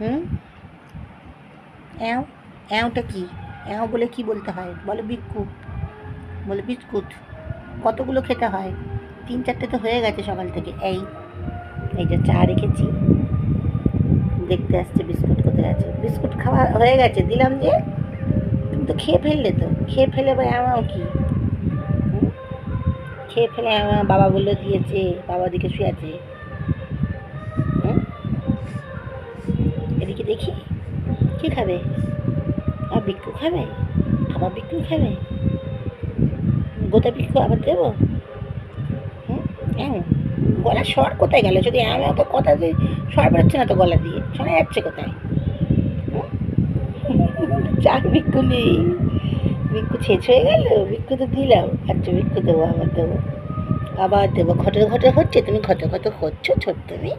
হুম? অ্যাও অ্যাওটা কি? অ্যাও বলে কি বলতে হয়? বলে বিস্কুট। বলে বিস্কুট। কতগুলো খেতে হয়? তিন চারটে তো হয়ে গেছে সকাল থেকে। এই এই যে চা রেখেছি। দেখতে আসছে বিস্কুট কোথায় আছে। বিস্কুট খাওয়া হয়ে গেছে। দিলাম যে তুমি তো খেয়ে ফেললে তো। খেয়ে ফেলে এবার আমাও কি? খেয়ে ফেলে আমার বাবা বলল দিয়েছে। বাবা দিকে শুয়ে আছে। হুম? এদিকে দেখি। কি খাবে? আর বিক্কু খাবে? আবার বিক্কু খাবে? গোটা বিক্কু আবার দেবো? হ্যাঁ গলা স্বর কোথায় গেল? যদি আমি অত কথা যে স্বর বেরোচ্ছে না তো গলা দিয়ে? শোনা যাচ্ছে কোথায়? চার বিক্কু নেই। বিক্কু শেষ হয়ে গেল। বিক্কু তো দিলাম। আচ্ছা বিক্কু দেবো, আবার দেবো। আবার দেবো। ঘটে ঘটে হচ্ছে? তুমি ঘটে ঘটে হচ্ছ? ছোট্ট তুমি